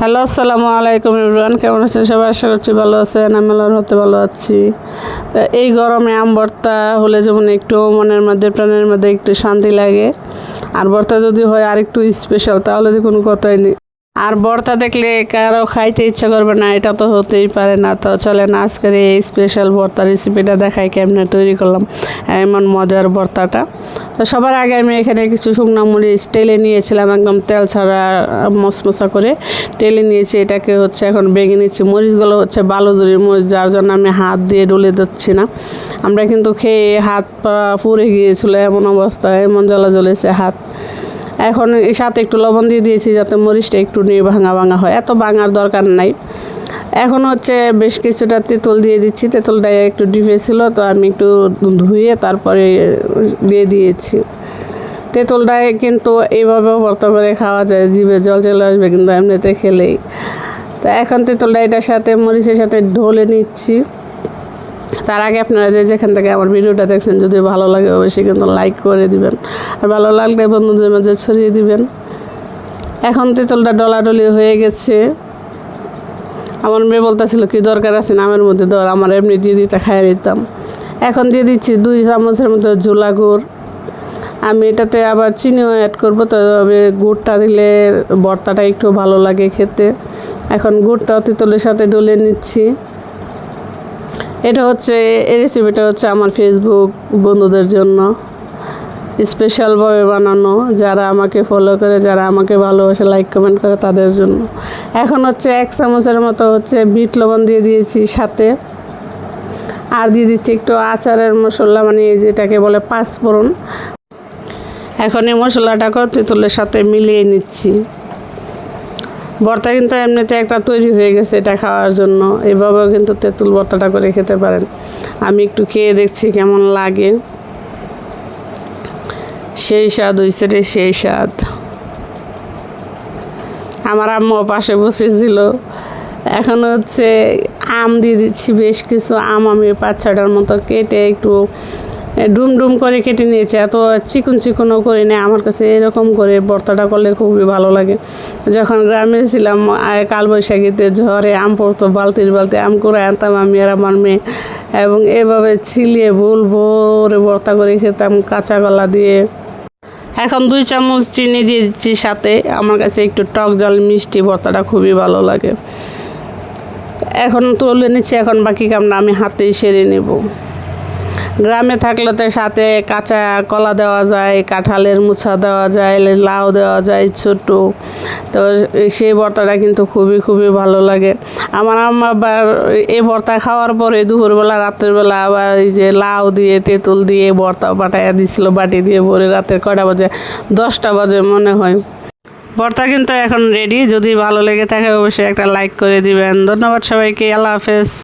Hello, আসসালামু আলাইকুম ইমরান কেমন আছেন? সবাই আশা করছি ভালো আছেন। আমি আল্লাহর হতে ভালো আছি। তা এই গরমে আম ভর্তা হলে যেমন একটু মনের মধ্যে, প্রাণের মধ্যে একটু শান্তি লাগে। আর ভর্তা যদি হয় আর একটু স্পেশাল তাহলে যে কোনো কথাই নেই। আর বর্তা দেখলে কারও খাইতে ইচ্ছা করবে না, এটা তো হতেই পারে না। তো চলেন আজকের এই স্পেশাল ভর্তা রেসিপিটা দেখাই কেমনে তৈরি করলাম, এমন মজার ভর্তাটা। তো সবার আগে আমি এখানে কিছু শুকনো মরিচ টেলে নিয়েছিলাম, একদম তেল ছাড়া মশমশা করে টেলে নিয়েছি। এটাকে হচ্ছে এখন বেগে নিচ্ছি। মরিচগুলো হচ্ছে বালুজুরির মরিচ, যার জন্য আমি হাত দিয়ে ডলে দিচ্ছি না। আমরা কিন্তু খেয়ে হাত পা পুড়ে গিয়েছিল এমন অবস্থা, এমন জ্বলা জ্বলেছে হাত এখন সাথে একটু লবণ দিয়ে দিয়েছি যাতে মরিচটা একটু নিয়ে ভাঙা ভাঙা হয়। এত ভাঙার দরকার নাই। এখন হচ্ছে বেশ কিছুটা তেঁতুল দিয়ে দিচ্ছি। তেঁতুলটা একটু ডিপে ছিল, তো আমি একটু ধুয়ে তারপরে দিয়ে দিয়েছি। তেঁতুলটায় কিন্তু এইভাবেও ভর্তা করে খাওয়া যায়। জিভে জল চলে আসবে কিন্তু এমনিতে খেলেই। তো এখন তেঁতুলটা এটার সাথে, মরিচের সাথে ঢলে নিচ্ছি। তার আগে আপনারা যে যেখান থেকে আমার ভিডিওটা দেখছেন, যদি ভালো লাগে অবশ্যই কিন্তু লাইক করে দিবেন। আর ভালো লাগলে বন্ধুদের মাঝে ছড়িয়ে দিবেন। এখন তেঁতুলটা ডলাডলি হয়ে গেছে। আমার মেয়ে বলতেছিল, কি দরকার আছে নামের মধ্যে দর আমার এমনি দিয়ে খাইয়ে দিতাম। এখন দিয়ে দিচ্ছি দুই চামচের মধ্যে ঝোলা গুড়। আমি এটাতে আবার চিনিও অ্যাড করব, তবে গুড়টা দিলে ভর্তাটা একটু ভালো লাগে খেতে। এখন গুড়টা তেঁতুলের সাথে ডলে নিচ্ছি। এটা হচ্ছে, এই রেসিপিটা হচ্ছে আমার ফেসবুক বন্ধুদের জন্য। স্পেশালভাবে বানানো। যারা আমাকে ফলো করে, যারা আমাকে ভালোবাসে লাইক কমেন্ট করে তাদের জন্য। এখন হচ্ছে এক চামচের মতো হচ্ছে বিট লবণ দিয়ে দিয়েছি সাথে। আর দিয়ে দিচ্ছি একটু আচারের মশলা মানে যেটাকে বলে পাঁচ পাঁচফোড়ন। এখন এই মশলাটা মশলাটাকেও তেঁতুলের সাথে মিলিয়ে নিচ্ছি। ভর্তা কিন্তু এমনিতে একটা তৈরি হয়ে গেছে এটা খাওয়ার জন্য। এভাবেও কিন্তু তেঁতুল ভর্তাটা করে খেতে পারেন। আমি একটু খেয়ে দেখছি কেমন লাগে। সেই স্বাদ হয়েছে রে সেই স্বাদ। আমার আম্মু পাশে বসেছিল। এখন হচ্ছে আম দিয়ে দিচ্ছি, বেশ কিছু আম আমি পাঁচ ছটার মতো কেটে একটু ডুম ডুম করে কেটে নিয়েছে। এত চিকন চিকনও করি না আমার কাছে এরকম করে ভর্তাটা করলে খুবই ভালো লাগে। যখন গ্রামে ছিলাম কালবৈশাখীতে ঝড়ে আম পড়তো, বালতির বালতি আম করে আনতাম আমি আর আমার মেয়ে। এবং এভাবে ছিলিয়ে ভুল ভোরে ভর্তা করে খেতাম কাঁচা কলা দিয়ে। এখন দুই চামচ চিনি দিয়ে দিচ্ছি সাথে। আমার কাছে একটু টক জল, মিষ্টি ভর্তাটা খুবই ভালো লাগে। এখন তুলে নিচ্ছি, এখন বাকি কামটা আমি হাতেই সেরে নেব। গ্রামে থাকলে তো সাথে কাঁচা কলা দেওয়া যায়, কাঁঠালের মুছা দেওয়া যায়, লাউ দেওয়া যায় ছোট তো সেই ভর্তাটা কিন্তু খুবই খুবই ভালো লাগে। আমার আবার এই ভর্তা খাওয়ার পরে দুপুরবেলা, রাত্রেবেলা আবার এই যে লাউ দিয়ে, তেঁতুল দিয়ে ভর্তা পাঠাইয়া দিছিল, বাটি দিয়ে ভরে রাতের কটা বাজে? দশটা বাজে মনে হয়। ভর্তা কিন্তু এখন রেডি যদি ভালো লেগে থাকে অবশ্যই একটা লাইক করে দিবেন। ধন্যবাদ সবাইকে, আল্লাহ হাফেজ।